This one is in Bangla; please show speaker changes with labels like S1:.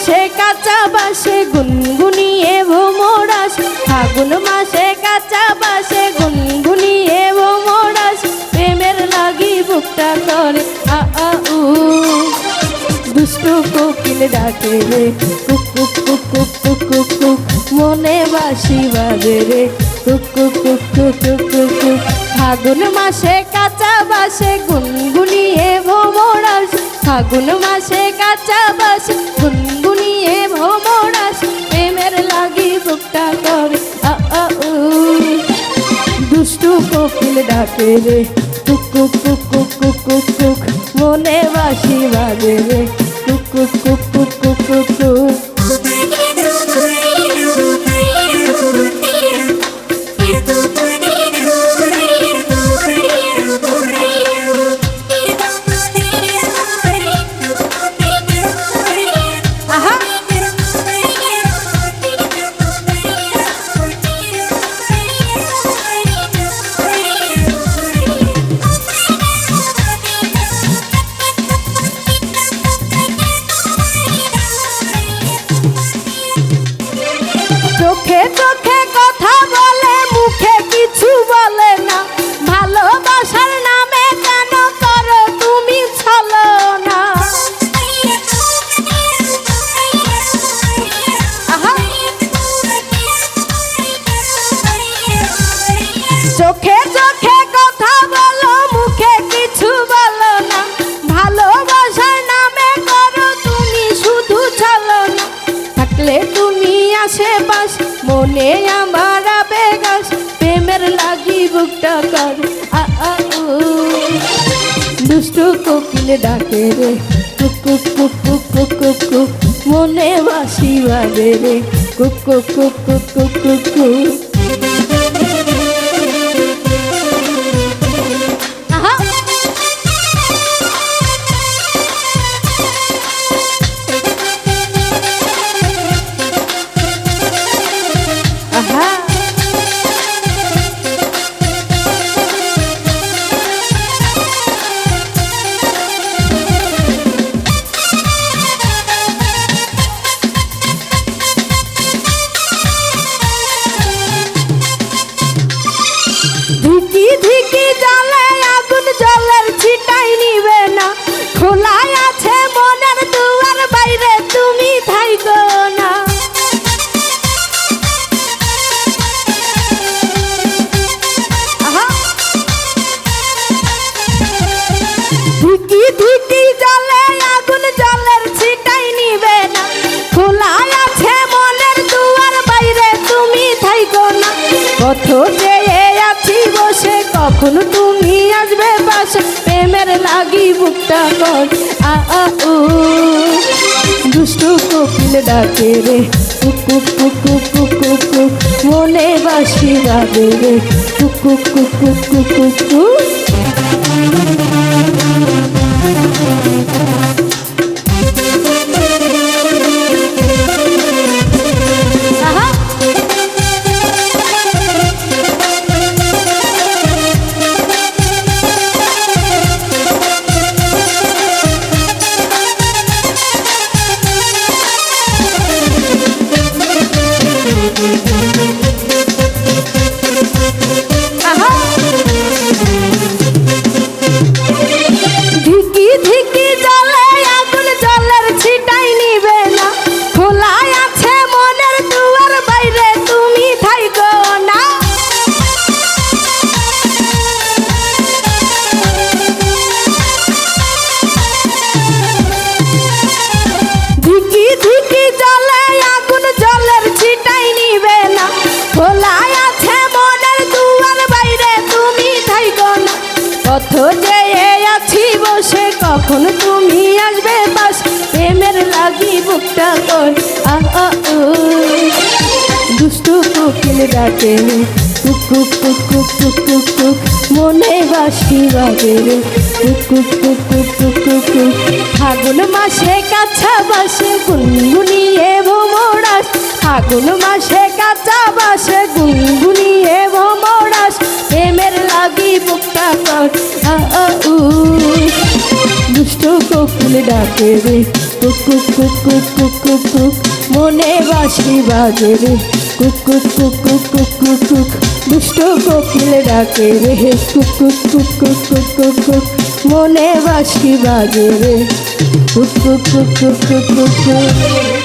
S1: মাসে কাঁচা বাসে গুনগুনিয়ে ভোমরাস ফাগুন মাসে কাঁচা বাসে গুনগুনিয়ে ভোমরাস প্রেমের লাগি বুকটা করে আ আ উ দুষ্টু কোকিল ডাকে রে কুক কুক কুক কুক কুক কুক কুক মনে বাসি বাজে রে কুক কুক কুক কুক কুক কুক কুক ফাগুন মাসে কাঁচা বাসে গুনগুনিয়ে ভোমরাস ফাগুন মাসে কাঁচা বাসে গুনগুনিয়ে ভোমরাস প্রেমের লাগি বুকটা করে দুষ্টু কোকিল ডাকে রে কুক কুক কুক কুক মনে বাসি বাজে রে কুকু কুকু কুকু কুক চোখে চোখে কোকিল ডাকে রে কুক কুক কুক কুক কুক কুক কুক মনে বাসি বাজে রে কুক কুক কুক কুক কুক কুক কুক ধিকি জ্বলে আগুন জলের ছিটাই নিবে না খোলাই আছে মনের দুয়ার বাইরে তুমি থাইকো না কত চেয়ে আছি বসে কখন তুমি আসবে পাশে প্রেমের লাগি বুকটা কর আ উ দুষ্টু কোকিল ডাকে রে কুক কুক কুক কুক মনে বাসি বাজে রে কুক কুক কুক কুক কত যে আছি বসে কখন তুমি আসবে বাস প্রেমের লাগি বুকটা কর দুষ্টু কোকিল ডাকে রে কুক কুক কুক মনে বাসি বাজে রে কুক কুক কুক ফাগুন মাসে কাছা বাসে গুনগুনিয়ে ভোমরাস ফাগুন মাসে কাঁচা বাসে গুনগুনিয়ে বুকটা কর আ আ উ দুষ্ট কোকিল ডাকে রে কুক কুক কুক কুক কুক কুক কুক মনে বাসি বাজে রে কুক কুক কুক কুক কুক কুক কুক দুষ্ট কোকিল ডাকে রে কুক কুক কুক কুক কুক কুক কুক মনে বাসি বাজে রে কুক কুক কুক কুক কুক কুক কুক